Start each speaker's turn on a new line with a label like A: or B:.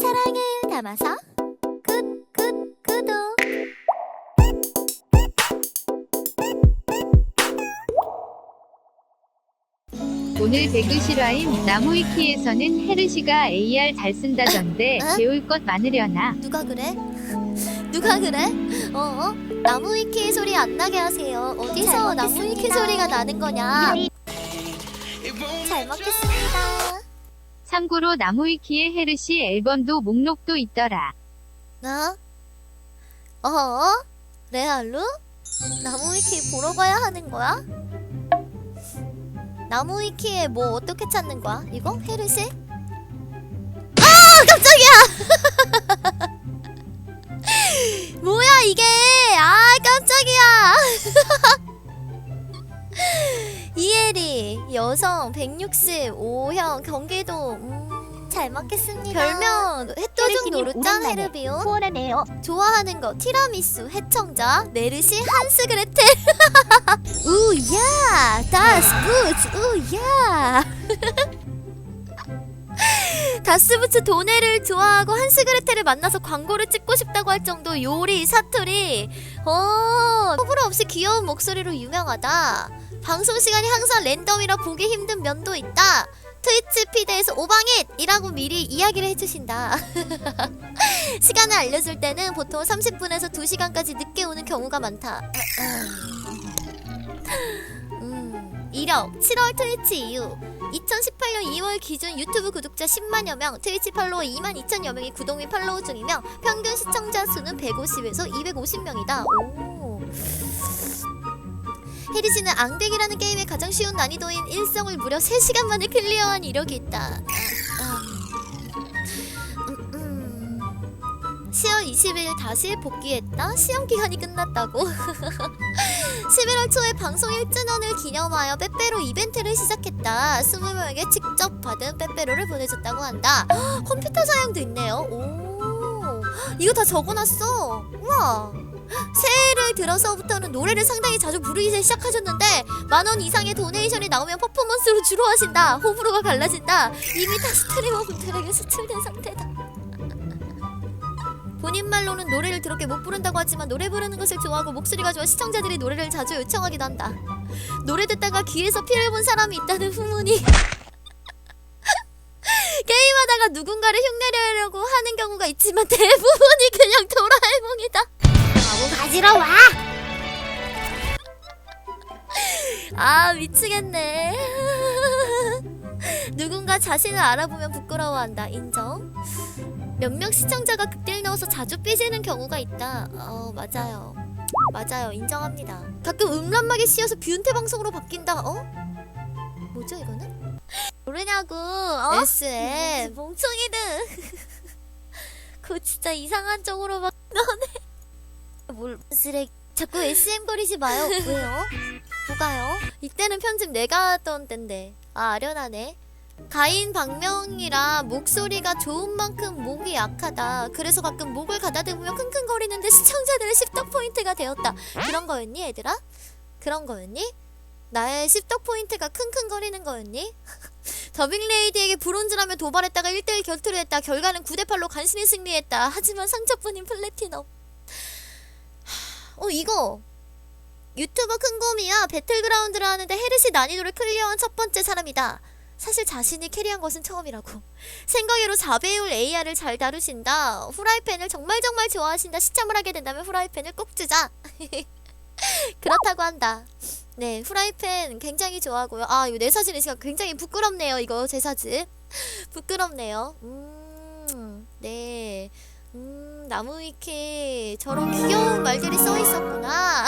A: 사랑을 담아서 굿굿 구독
B: 오늘 배그 실화임 나무위키에서는 헤르시가 AR 잘 쓴다던데
A: 어?
B: 배울 것 많으려나
A: 누가 그래? 누가 그래? 어? 나무위키 소리 안 나게 하세요 어디서 나무위키 소리가 나는 거냐 잘 먹겠습니다
B: 참고로 나무위키에 헤르시 앨범도 목록도 있더라
A: 나? 어? 레알로? 나무위키 보러 가야 하는 거야? 나무위키에 뭐 어떻게 찾는 거야? 이거? 헤르시? 아! 깜짝이야! 뭐야 이게! 여성 165형 경기도 음, 잘 먹겠습니다. 별명 햇도중 노루짱 헤르비오
C: 후원하네요.
A: 좋아하는 거 티라미수 해청자 메르시 한스 그레텔 우야 다스 부츠 우야. 다스부츠 도네를 좋아하고 한스 그레텔을 만나서 광고를 찍고 싶다고 할 정도 요리 사투리. 어 호불호 없이 귀여운 목소리로 유명하다 방송 시간이 항상 랜덤이라 보기 힘든 면도 있다 트위치 피드에서 오방잇이라고 미리 이야기를 해주신다 시간을 알려줄 때는 보통 30분에서 2시간까지 늦게 오는 경우가 많다. 음, 이력 7월 트위치 이후 2018년 2월 기준 유튜브 구독자 10만여 명, 트위치 팔로워 2만 2천여 명이 구독 및 팔로우 중이며 평균 시청자 수는 150에서 250명이다. 오. 헤리지는 앙백이라는 게임의 가장 쉬운 난이도인 일성을 무려 3시간 만에 클리어한 이력이 있다. 아, 음, 음. 10월 20일 다시 복귀했다. 시험 기간이 끝났다고. 11월 초에 방송 1주년을 기념하여 빼빼로 이벤트를 시작했다. 20명에게 직접 받은 빼빼로를 보내줬다고 한다. 헉, 컴퓨터 사양도 있네요. 오, 이거 다 적어놨어. 우와. 새해를 들어서부터는 노래를 상당히 자주 부르기 시작하셨는데 만 원 이상의 도네이션이 나오면 퍼포먼스로 주로 하신다. 호불호가 갈라진다. 이미 다 스트리머분들에게 수출된 상태다. 본인 말로는 노래를 더럽게 못 부른다고 하지만 노래 부르는 것을 좋아하고 목소리가 좋아 시청자들이 노래를 자주 요청하기도 한다. 노래 듣다가 귀에서 피를 본 사람이 있다는 후문이 게임하다가 누군가를 흉내내려고 하는 경우가 있지만 대부분이 그냥 도라에몽이다.
C: 가지러 와.
A: 아 미치겠네. 누군가 자신을 알아보면 부끄러워한다. 인정. 몇몇 시청자가 극딜 넣어서 자주 삐지는 경우가 있다. 어 맞아요. 맞아요. 인정합니다. 가끔 음란막에 씌어서 뷰은태 방송으로 바뀐다. 어? 뭐죠 이거는? 모르냐고. 어? SM 멍청이들. 그거 진짜 이상한 쪽으로 막 너네. 뭘 쓰레기. 자꾸 SM 거리지 마요. 왜요? 뭐가요? 이때는 편집 내가 하던 땐데. 아, 아련하네. 가인 박명이라 목소리가 좋은 만큼 목이 약하다. 그래서 가끔 목을 가다듬으며 킁킁거리는데 시청자들의 십덕 포인트가 되었다. 그런 거였니, 얘들아? 그런 거였니? 나의 십덕 포인트가 킁킁거리는 거였니? 더빙 레이디에게 브론즈라며 도발했다가 1대1 결투를 했다. 결과는 9대8로 간신히 승리했다. 하지만 상처뿐인 플래티넘. 어, 이거. 유튜버 큰곰이야 배틀그라운드를 하는데 헤르시 난이도를 클리어한 첫 번째 사람이다. 사실 자신이 캐리한 것은 처음이라고. 생각외로 4배율 AR을 잘 다루신다. 후라이팬을 정말 정말 좋아하신다. 시참을 하게 된다면 후라이팬을 꼭 주자. 그렇다고 한다. 네, 후라이팬 굉장히 좋아하고요. 아, 이거 내 사진 있으니까 굉장히 부끄럽네요. 이거 제 사진. 부끄럽네요. 음, 네. 음, 나무위키 저런 귀여운 말들이 써 있었구나.